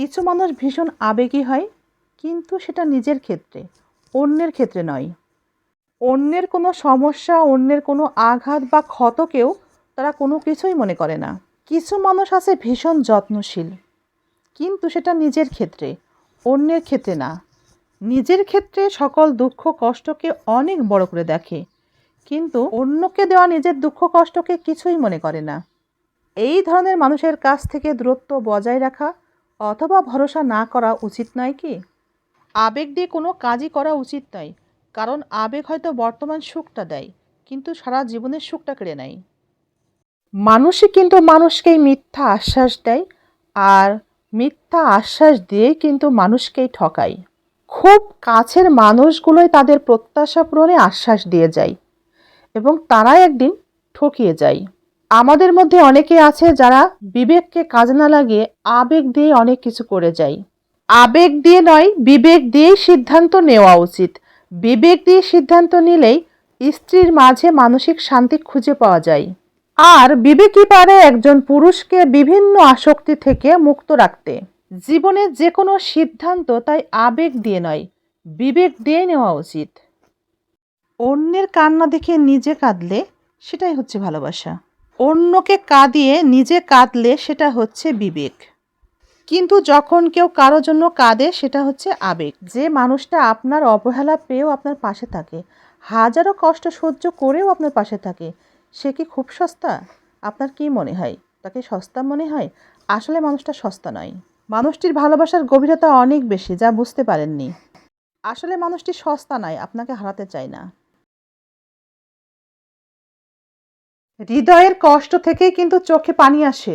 কিছু মানুষ ভীষণ আবেগী হয়, কিন্তু সেটা নিজের ক্ষেত্রে, অন্যের ক্ষেত্রে নয়। অন্যের কোনো সমস্যা, অন্যের কোনো আঘাত বা ক্ষতকেও তারা কোনো কিছুই মনে করে না। কিছু মানুষ আছে ভীষণ যত্নশীল, কিন্তু সেটা নিজের ক্ষেত্রে, অন্যের ক্ষেত্রে না। নিজের ক্ষেত্রে সকল দুঃখ কষ্টকে অনেক বড় করে দেখে, কিন্তু অন্যকে দেওয়া নিজের দুঃখ কষ্টকে কিছুই মনে করে না। এই ধরনের মানুষের কাছ থেকে দূরত্ব বজায় রাখা অথবা ভরসা না করা উচিত নয় কি? আবেগ দিয়ে কোনো কাজই করা উচিত নয়, কারণ আবেগ হয়তো বর্তমান সুখটা দেয়, কিন্তু সারা জীবনের সুখটা কেড়ে নেয়। মানুষই কিন্তু মানুষকেই মিথ্যা আশ্বাস দেয়, আর মিথ্যা আশ্বাস দিয়ে কিন্তু মানুষকেই ঠকায়। খুব কাছের মানুষগুলোই তাদের প্রত্যাশা পূরণে আশ্বাস দিয়ে যায়, এবং তারাই একদিন ঠকিয়ে যায়। আমাদের মধ্যে অনেকে আছে যারা বিবেককে কাজে না লাগিয়ে আবেগ দিয়ে অনেক কিছু করে যায়। আবেগ দিয়ে নয়, বিবেক দিয়েই সিদ্ধান্ত নেওয়া উচিত। বিবেক দিয়ে সিদ্ধান্ত নিলেই স্ত্রীর মাঝে মানসিক শান্তি খুঁজে পাওয়া যায়। আর বিবেকই পারে একজন পুরুষকে বিভিন্ন আসক্তি থেকে মুক্ত রাখতে। জীবনের যে কোনো সিদ্ধান্ত তাই আবেগ দিয়ে নয়, বিবেক দিয়ে নেওয়া উচিত। অন্যের কান্না দেখে নিজে কাঁদলে সেটাই হচ্ছে ভালোবাসা। অন্যকে কাঁদিয়ে নিজে কাঁদলে সেটা হচ্ছে বিবেক। কিন্তু যখন কেউ কারও জন্য কাঁদে, সেটা হচ্ছে আবেগ। যে মানুষটা আপনার অবহেলা পেয়েও আপনার পাশে থাকে, হাজারো কষ্ট সহ্য করেও আপনার পাশে থাকে, সে কি খুব সস্তা? আপনার কি মনে হয়? তাকে সস্তা মনে হয়? আসলে মানুষটা সস্তা নয়। মানুষটির ভালোবাসার গভীরতা অনেক বেশি, যা বুঝতে পারেননি। আসলে মানুষটি সস্তা নয়, আপনাকে হারাতে চায় না। হৃদয়ের কষ্ট থেকেই কিন্তু চোখে পানি আসে।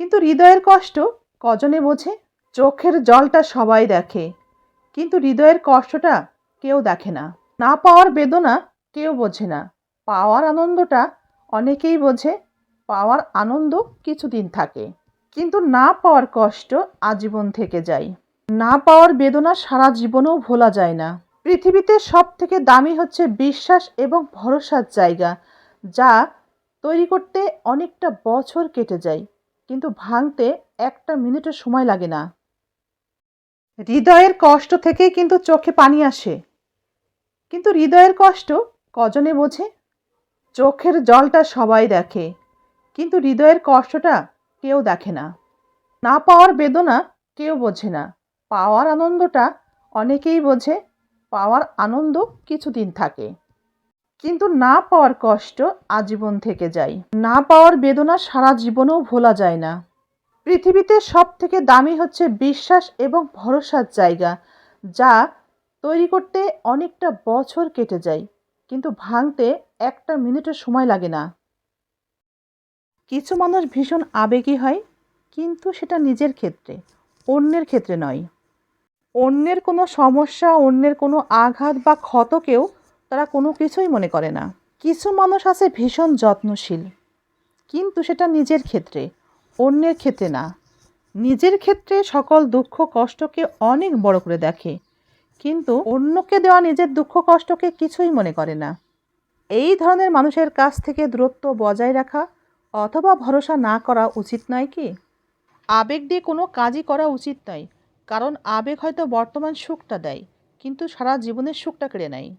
কিন্তু হৃদয়ের কষ্ট কজনে বোঝে? চোখের জলটা সবাই দেখে। কিন্তু হৃদয়ের কষ্টটা কেউ দেখে না। না পাওয়ার বেদনা কেউ বোঝে না। পাওয়ার আনন্দটা অনেকেই বোঝে। পাওয়ার আনন্দ কিছুদিন থাকে। কিন্তু না পাওয়ার কষ্ট আজীবন থেকে যায়। না পাওয়ার বেদনা সারা জীবনেও ভোলা যায় না। পৃথিবীতে সব থেকে দামি হচ্ছে বিশ্বাস এবং ভরসার জায়গা। যা তৈরি করতে অনেকটা বছর কেটে যায়, কিন্তু ভাঙতে একটা মিনিটের সময় লাগে না। হৃদয়ের কষ্ট থেকেই কিন্তু চোখে পানি আসে। কিন্তু হৃদয়ের কষ্ট কজনে বোঝে? চোখের জলটা সবাই দেখে, কিন্তু হৃদয়ের কষ্টটা কেউ দেখে না। না পাওয়ার বেদনা কেউ বোঝে না। পাওয়ার আনন্দটা অনেকেই বোঝে, পাওয়ার আনন্দ কিছুদিন থাকে। কিন্তু না পাওয়ার কষ্ট আজীবন থেকে যায়। না পাওয়ার বেদনা সারা জীবনেও ভোলা যায় না। পৃথিবীতে সব থেকে দামি হচ্ছে বিশ্বাস এবং ভরসার জায়গা, যা তৈরি করতে অনেকটা বছর কেটে যায়, কিন্তু ভাঙতে একটা মিনিটের সময় লাগে না। কিছু মানুষ ভীষণ আবেগী হয়, কিন্তু সেটা নিজের ক্ষেত্রে, অন্যের ক্ষেত্রে নয়। অন্যের কোনো সমস্যা, অন্যের কোনো আঘাত বা ক্ষতকেও তারা কোনো কিছুই মনে করে না। কিছু মানুষ আছে ভীষণ যত্নশীল, কিন্তু সেটা নিজের ক্ষেত্রে, অন্যের ক্ষেত্রে না। নিজের ক্ষেত্রে সকল দুঃখ কষ্টকে অনেক বড় করে দেখে, কিন্তু অন্যকে দেওয়া নিজের দুঃখ কষ্টকে কিছুই মনে করে না। এই ধরনের মানুষের কাছ থেকে দূরত্ব বজায় রাখা অথবা ভরসা না করা উচিত নয় কি? আবেগ দিয়ে কোনো কাজই করা উচিত নয়, কারণ আবেগ হয়তো বর্তমান সুখটা দেয়, কিন্তু সারা জীবনের সুখটা কেড়ে নেয়।